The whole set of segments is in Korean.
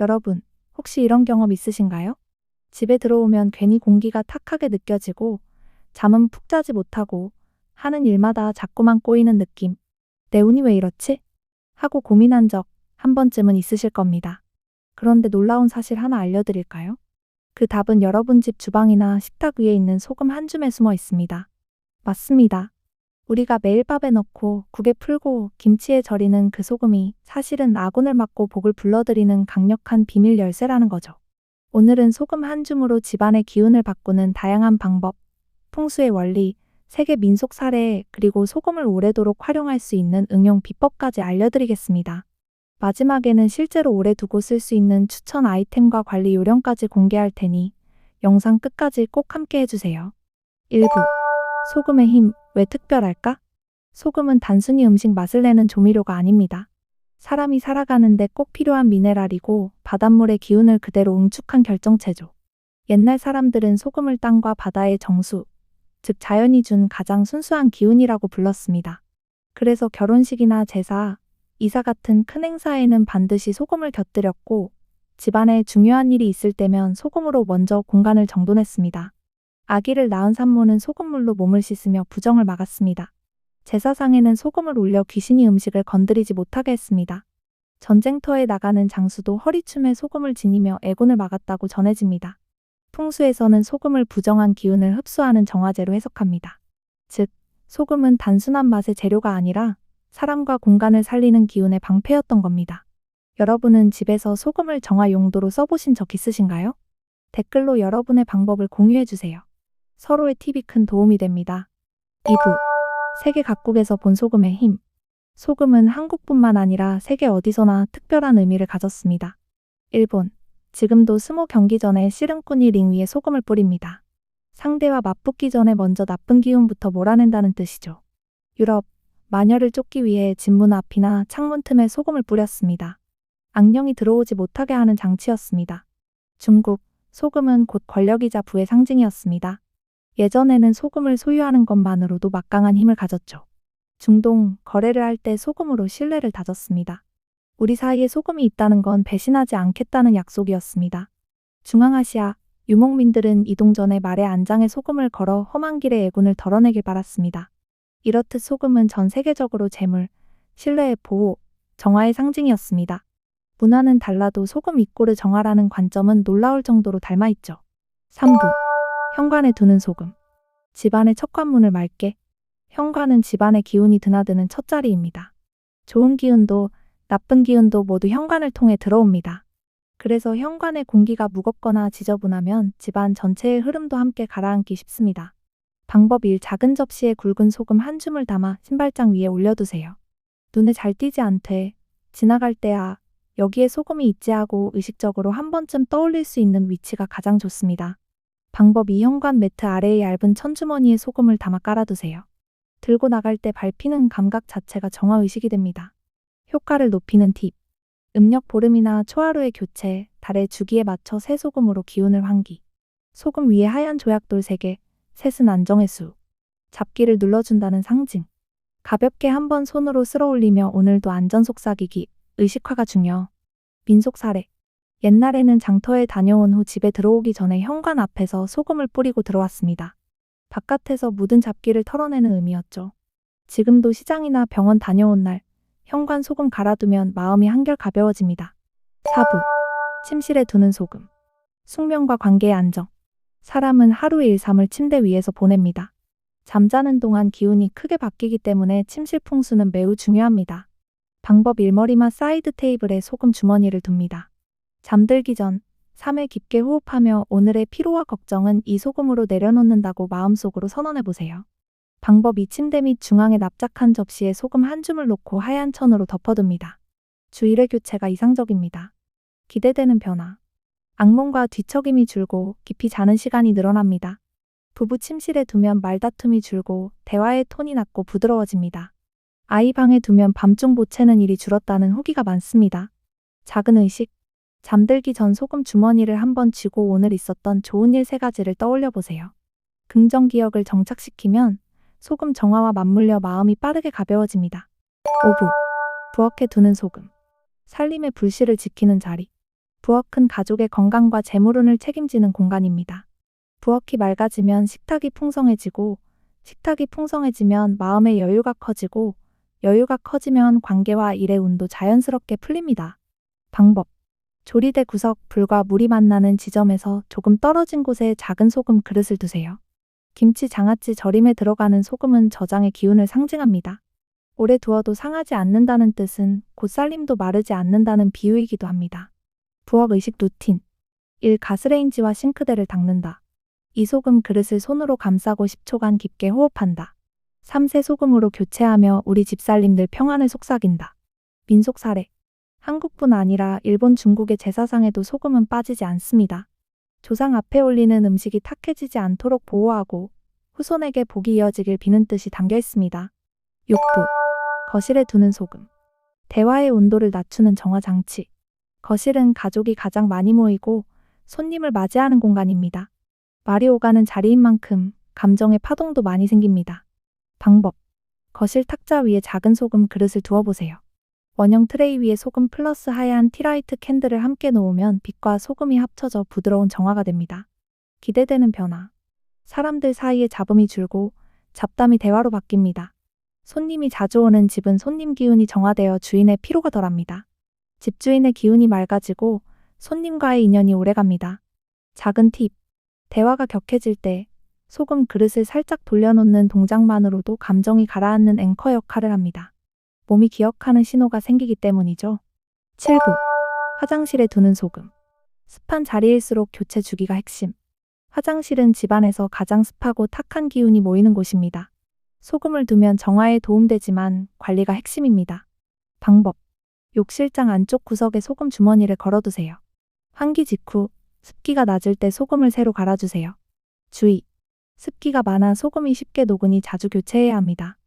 여러분, 혹시 이런 경험 있으신가요? 집에 들어오면 괜히 공기가 탁하게 느껴지고 잠은 푹 자지 못하고 하는 일마다 자꾸만 꼬이는 느낌. 내 운이 왜 이렇지? 하고 고민한 적 한 번쯤은 있으실 겁니다. 그런데 놀라운 사실 하나 알려드릴까요? 그 답은 여러분 집 주방이나 식탁 위에 있는 소금 한 줌에 숨어 있습니다. 맞습니다. 우리가 매일 밥에 넣고 국에 풀고 김치에 절이는 그 소금이 사실은 아군을 막고 복을 불러들이는 강력한 비밀 열쇠라는 거죠. 오늘은 소금 한 줌으로 집안의 기운을 바꾸는 다양한 방법, 풍수의 원리, 세계 민속 사례, 그리고 소금을 오래도록 활용할 수 있는 응용 비법까지 알려드리겠습니다. 마지막에는 실제로 오래 두고 쓸 수 있는 추천 아이템과 관리 요령까지 공개할 테니 영상 끝까지 꼭 함께 해주세요. 1부 소금의 힘, 왜 특별할까? 소금은 단순히 음식 맛을 내는 조미료가 아닙니다. 사람이 살아가는데 꼭 필요한 미네랄이고 바닷물의 기운을 그대로 응축한 결정체죠. 옛날 사람들은 소금을 땅과 바다의 정수, 즉 자연이 준 가장 순수한 기운이라고 불렀습니다. 그래서 결혼식이나 제사, 이사 같은 큰 행사에는 반드시 소금을 곁들였고 집안에 중요한 일이 있을 때면 소금으로 먼저 공간을 정돈했습니다. 아기를 낳은 산모는 소금물로 몸을 씻으며 부정을 막았습니다. 제사상에는 소금을 올려 귀신이 음식을 건드리지 못하게 했습니다. 전쟁터에 나가는 장수도 허리춤에 소금을 지니며 애군을 막았다고 전해집니다. 풍수에서는 소금을 부정한 기운을 흡수하는 정화제로 해석합니다. 즉, 소금은 단순한 맛의 재료가 아니라 사람과 공간을 살리는 기운의 방패였던 겁니다. 여러분은 집에서 소금을 정화 용도로 써보신 적 있으신가요? 댓글로 여러분의 방법을 공유해 주세요. 서로의 팁이 큰 도움이 됩니다. 2부 세계 각국에서 본 소금의 힘. 소금은 한국뿐만 아니라 세계 어디서나 특별한 의미를 가졌습니다. 일본. 지금도 스모 경기 전에 씨름꾼이 링 위에 소금을 뿌립니다. 상대와 맞붙기 전에 먼저 나쁜 기운부터 몰아낸다는 뜻이죠. 유럽. 마녀를 쫓기 위해 집문 앞이나 창문 틈에 소금을 뿌렸습니다. 악령이 들어오지 못하게 하는 장치였습니다. 중국. 소금은 곧 권력이자 부의 상징이었습니다. 예전에는 소금을 소유하는 것만으로도 막강한 힘을 가졌죠. 중동, 거래를 할 때 소금으로 신뢰를 다졌습니다. 우리 사이에 소금이 있다는 건 배신하지 않겠다는 약속이었습니다. 중앙아시아, 유목민들은 이동 전에 말의 안장에 소금을 걸어 험한 길의 애군을 덜어내길 바랐습니다. 이렇듯 소금은 전 세계적으로 재물, 신뢰의 보호, 정화의 상징이었습니다. 문화는 달라도 소금 이꼬르 정화라는 관점은 놀라울 정도로 닮아있죠. 3부 현관에 두는 소금. 집안의 첫 관문을 맑게. 현관은 집안의 기운이 드나드는 첫 자리입니다. 좋은 기운도 나쁜 기운도 모두 현관을 통해 들어옵니다. 그래서 현관의 공기가 무겁거나 지저분하면 집안 전체의 흐름도 함께 가라앉기 쉽습니다. 방법 1. 작은 접시에 굵은 소금 한 줌을 담아 신발장 위에 올려두세요. 눈에 잘 띄지 않되 지나갈 때야 여기에 소금이 있지 하고 의식적으로 한 번쯤 떠올릴 수 있는 위치가 가장 좋습니다. 방법 2. 현관 매트 아래에 얇은 천주머니에 소금을 담아 깔아두세요. 들고 나갈 때 밟히는 감각 자체가 정화의식이 됩니다. 효과를 높이는 팁. 음력 보름이나 초하루의 교체, 달의 주기에 맞춰 새 소금으로 기운을 환기. 소금 위에 하얀 조약돌 3개, 셋은 안정의 수. 잡기를 눌러준다는 상징. 가볍게 한번 손으로 쓸어 올리며 오늘도 안전 속삭이기, 의식화가 중요. 민속 사례. 옛날에는 장터에 다녀온 후 집에 들어오기 전에 현관 앞에서 소금을 뿌리고 들어왔습니다. 바깥에서 묻은 잡기를 털어내는 의미였죠. 지금도 시장이나 병원 다녀온 날, 현관 소금 갈아두면 마음이 한결 가벼워집니다. 4부. 침실에 두는 소금. 숙면과 관계의 안정. 사람은 하루의 일삼을 침대 위에서 보냅니다. 잠자는 동안 기운이 크게 바뀌기 때문에 침실 풍수는 매우 중요합니다. 방법 일머리마 사이드 테이블에 소금 주머니를 둡니다. 잠들기 전 3회 깊게 호흡하며 오늘의 피로와 걱정은 이 소금으로 내려놓는다고 마음속으로 선언해 보세요. 방법 2 침대 및 중앙에 납작한 접시에 소금 한 줌을 놓고 하얀 천으로 덮어둡니다. 주 1회 교체가 이상적입니다. 기대되는 변화. 악몽과 뒤척임이 줄고 깊이 자는 시간이 늘어납니다. 부부 침실에 두면 말다툼이 줄고 대화의 톤이 낮고 부드러워집니다. 아이 방에 두면 밤중 보채는 일이 줄었다는 후기가 많습니다. 작은 의식, 잠들기 전 소금 주머니를 한번 쥐고 오늘 있었던 좋은 일 세 가지를 떠올려 보세요. 긍정 기억을 정착시키면 소금 정화와 맞물려 마음이 빠르게 가벼워집니다. 5부. 부엌에 두는 소금. 살림의 불씨를 지키는 자리. 부엌은 가족의 건강과 재물운을 책임지는 공간입니다. 부엌이 맑아지면 식탁이 풍성해지고, 식탁이 풍성해지면 마음의 여유가 커지고, 여유가 커지면 관계와 일의 운도 자연스럽게 풀립니다. 방법. 조리대 구석 불과 물이 만나는 지점에서 조금 떨어진 곳에 작은 소금 그릇을 두세요. 김치 장아찌 절임에 들어가는 소금은 저장의 기운을 상징합니다. 오래 두어도 상하지 않는다는 뜻은 곧 쌀림도 마르지 않는다는 비유이기도 합니다. 부엌 의식 루틴. 1. 가스레인지와 싱크대를 닦는다. 이 소금 그릇을 손으로 감싸고 10초간 깊게 호흡한다. 3세 소금으로 교체하며 우리 집살림들 평안을 속삭인다. 민속 사례. 한국뿐 아니라 일본 중국의 제사상에도 소금은 빠지지 않습니다. 조상 앞에 올리는 음식이 탁해지지 않도록 보호하고 후손에게 복이 이어지길 비는 뜻이 담겨 있습니다. 6부. 거실에 두는 소금. 대화의 온도를 낮추는 정화 장치. 거실은 가족이 가장 많이 모이고 손님을 맞이하는 공간입니다. 말이 오가는 자리인 만큼 감정의 파동도 많이 생깁니다. 방법. 거실 탁자 위에 작은 소금 그릇을 두어보세요. 원형 트레이 위에 소금 플러스 하얀 티라이트 캔들을 함께 놓으면 빛과 소금이 합쳐져 부드러운 정화가 됩니다. 기대되는 변화. 사람들 사이에 잡음이 줄고 잡담이 대화로 바뀝니다. 손님이 자주 오는 집은 손님 기운이 정화되어 주인의 피로가 덜합니다. 집주인의 기운이 맑아지고 손님과의 인연이 오래갑니다. 작은 팁. 대화가 격해질 때 소금 그릇을 살짝 돌려놓는 동작만으로도 감정이 가라앉는 앵커 역할을 합니다. 몸이 기억하는 신호가 생기기 때문이죠. 7부. 화장실에 두는 소금. 습한 자리일수록 교체 주기가 핵심. 화장실은 집안에서 가장 습하고 탁한 기운이 모이는 곳입니다. 소금을 두면 정화에 도움되지만 관리가 핵심입니다. 방법. 욕실장 안쪽 구석에 소금 주머니를 걸어두세요. 환기 직후 습기가 낮을 때 소금을 새로 갈아주세요. 주의. 습기가 많아 소금이 쉽게 녹으니 자주 교체해야 합니다.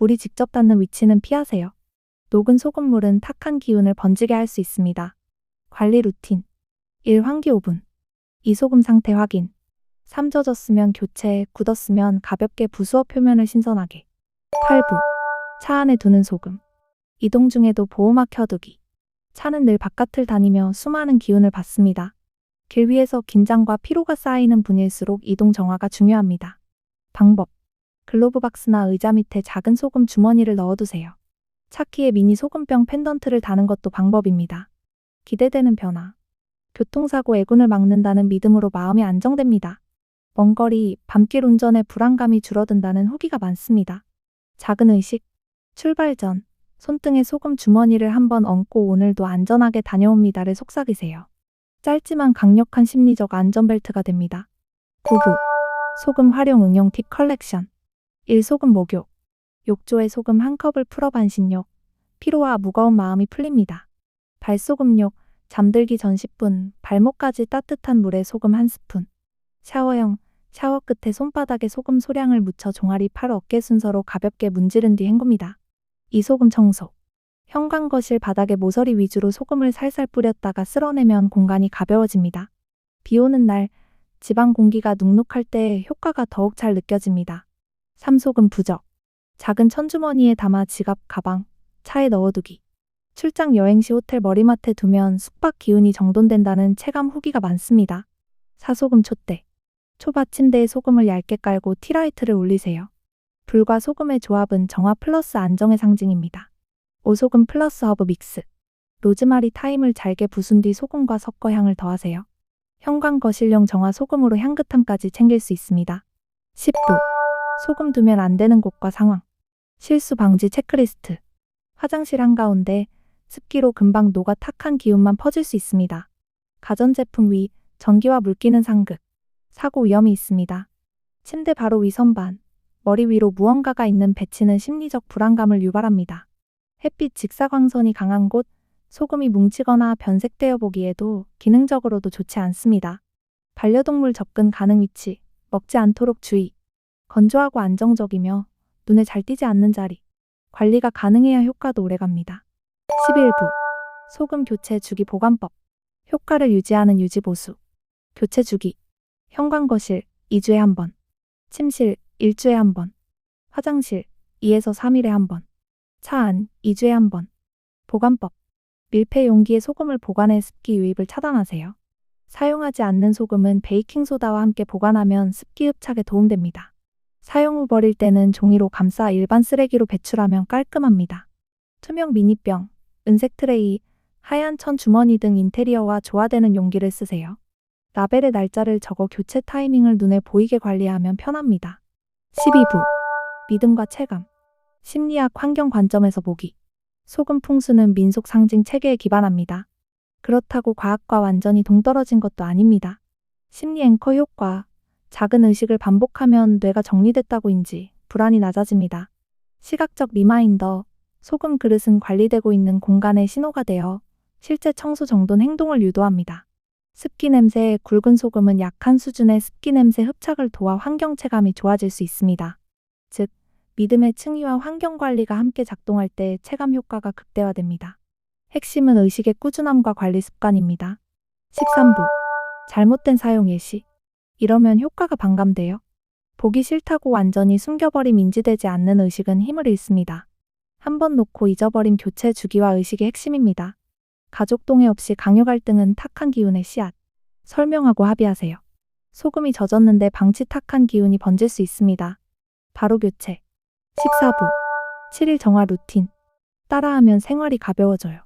물이 직접 닿는 위치는 피하세요. 녹은 소금물은 탁한 기운을 번지게 할 수 있습니다. 관리 루틴. 1. 환기 5분. 2. 소금 상태 확인. 3. 젖었으면 교체, 굳었으면 가볍게 부수어 표면을 신선하게. 8부. 차 안에 두는 소금. 이동 중에도 보호막 켜두기. 차는 늘 바깥을 다니며 수많은 기운을 받습니다. 길 위에서 긴장과 피로가 쌓이는 분일수록 이동 정화가 중요합니다. 방법. 글로브 박스나 의자 밑에 작은 소금 주머니를 넣어두세요. 차키에 미니 소금병 펜던트를 다는 것도 방법입니다. 기대되는 변화. 교통사고 애군을 막는다는 믿음으로 마음이 안정됩니다. 먼 거리, 밤길 운전에 불안감이 줄어든다는 후기가 많습니다. 작은 의식. 출발 전, 손등에 소금 주머니를 한번 얹고 오늘도 안전하게 다녀옵니다를 속삭이세요. 짧지만 강력한 심리적 안전벨트가 됩니다. 9부. 소금 활용 응용 팁 컬렉션. 1. 소금 목욕. 욕조에 소금 한 컵을 풀어 반신욕. 피로와 무거운 마음이 풀립니다. 발소금욕. 잠들기 전 10분, 발목까지 따뜻한 물에 소금 한 스푼. 샤워형. 샤워 끝에 손바닥에 소금 소량을 묻혀 종아리 팔 어깨 순서로 가볍게 문지른 뒤 헹굽니다. 이 소금 청소. 현관 거실 바닥에 모서리 위주로 소금을 살살 뿌렸다가 쓸어내면 공간이 가벼워집니다. 비 오는 날, 집안 공기가 눅눅할 때 효과가 더욱 잘 느껴집니다. 삼소금 부적. 작은 천주머니에 담아 지갑, 가방, 차에 넣어두기. 출장 여행 시 호텔 머리맡에 두면 숙박 기운이 정돈된다는 체감 후기가 많습니다. 사소금 촛대. 초받침대에 소금을 얇게 깔고 티라이트를 올리세요. 불과 소금의 조합은 정화 플러스 안정의 상징입니다. 오소금 플러스 허브 믹스. 로즈마리 타임을 잘게 부순 뒤 소금과 섞어 향을 더하세요. 현관 거실용 정화 소금으로 향긋함까지 챙길 수 있습니다. 10부. 소금 두면 안 되는 곳과 상황. 실수 방지 체크리스트. 화장실 한가운데 습기로 금방 녹아 탁한 기운만 퍼질 수 있습니다. 가전제품 위, 전기와 물기는 상극. 사고 위험이 있습니다. 침대 바로 위 선반. 머리 위로 무언가가 있는 배치는 심리적 불안감을 유발합니다. 햇빛 직사광선이 강한 곳, 소금이 뭉치거나 변색되어 보기에도 기능적으로도 좋지 않습니다. 반려동물 접근 가능 위치, 먹지 않도록 주의. 건조하고 안정적이며 눈에 잘 띄지 않는 자리. 관리가 가능해야 효과도 오래갑니다. 11부. 소금 교체 주기 보관법. 효과를 유지하는 유지 보수. 교체 주기. 현관 거실 2주에 한 번. 침실 1주에 한 번. 화장실 2에서 3일에 한 번. 차 안 2주에 한 번. 보관법. 밀폐 용기에 소금을 보관해 습기 유입을 차단하세요. 사용하지 않는 소금은 베이킹소다와 함께 보관하면 습기 흡착에 도움됩니다. 사용 후 버릴 때는 종이로 감싸 일반 쓰레기로 배출하면 깔끔합니다. 투명 미니병, 은색 트레이, 하얀 천 주머니 등 인테리어와 조화되는 용기를 쓰세요. 라벨의 날짜를 적어 교체 타이밍을 눈에 보이게 관리하면 편합니다. 12부 믿음과 체감 심리학 환경 관점에서 보기 소금 풍수는 민속 상징 체계에 기반합니다. 그렇다고 과학과 완전히 동떨어진 것도 아닙니다. 심리 앵커 효과 작은 의식을 반복하면 뇌가 정리됐다고인지 불안이 낮아집니다. 시각적 리마인더 소금 그릇은 관리되고 있는 공간의 신호가 되어 실제 청소 정돈 행동을 유도합니다. 습기 냄새 굵은 소금은 약한 수준의 습기 냄새 흡착을 도와 환경 체감이 좋아질 수 있습니다. 즉, 믿음의 층위와 환경 관리가 함께 작동할 때 체감 효과가 극대화됩니다. 핵심은 의식의 꾸준함과 관리 습관입니다. 13부. 잘못된 사용 예시. 이러면 효과가 반감돼요. 보기 싫다고 완전히 숨겨버림 인지되지 않는 의식은 힘을 잃습니다. 한 번 놓고 잊어버림 교체 주기와 의식의 핵심입니다. 가족 동의 없이 강요 갈등은 탁한 기운의 씨앗. 설명하고 합의하세요. 소금이 젖었는데 방치 탁한 기운이 번질 수 있습니다. 바로 교체. 14부. 7일 정화 루틴. 따라하면 생활이 가벼워져요.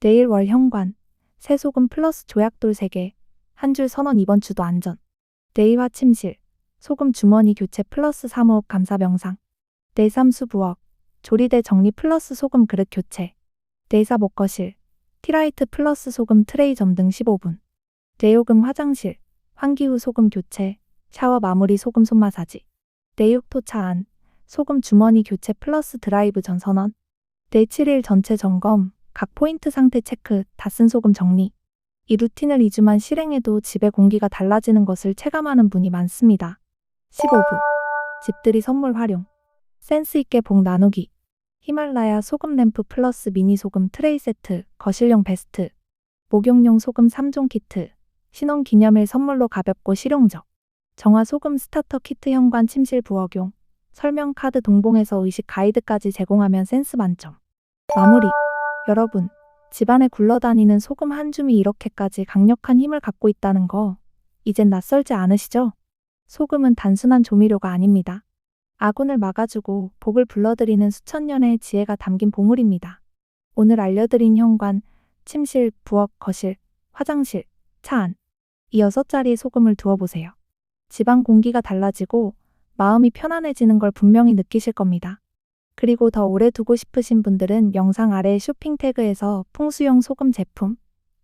내일 월 현관. 새소금 플러스 조약돌 3개. 한 줄 선언 이번 주도 안전. 내일화 침실. 소금 주머니 교체 플러스 사무업 감사 명상. 내삼수 부엌. 조리대 정리 플러스 소금 그릇 교체. 내사 목거실. 티라이트 플러스 소금 트레이 점등 15분. 내요금 화장실. 환기 후 소금 교체. 샤워 마무리 소금 손 마사지. 내육토 차 안. 소금 주머니 교체 플러스 드라이브 전 선언. 내 7일 전체 점검. 각 포인트 상태 체크. 다 쓴 소금 정리. 이 루틴을 2주만 실행해도 집의 공기가 달라지는 것을 체감하는 분이 많습니다. 15부. 집들이 선물 활용. 센스 있게 복 나누기. 히말라야 소금 램프 플러스 미니 소금 트레이 세트, 거실용 베스트. 목욕용 소금 3종 키트. 신혼 기념일 선물로 가볍고 실용적. 정화 소금 스타터 키트 현관 침실 부엌용. 설명 카드 동봉해서 의식 가이드까지 제공하면 센스 만점. 마무리. 여러분, 집안에 굴러다니는 소금 한 줌이 이렇게까지 강력한 힘을 갖고 있다는 거, 이젠 낯설지 않으시죠? 소금은 단순한 조미료가 아닙니다. 아군을 막아주고 복을 불러들이는 수천 년의 지혜가 담긴 보물입니다. 오늘 알려드린 현관, 침실, 부엌, 거실, 화장실, 차 안. 이 여섯 자리에 소금을 두어보세요. 집안 공기가 달라지고 마음이 편안해지는 걸 분명히 느끼실 겁니다. 그리고 더 오래 두고 싶으신 분들은 영상 아래 쇼핑 태그에서 풍수용 소금 제품,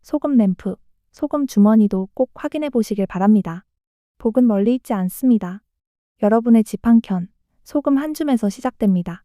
소금 램프, 소금 주머니도 꼭 확인해 보시길 바랍니다. 복은 멀리 있지 않습니다. 여러분의 집 한 켠, 소금 한 줌에서 시작됩니다.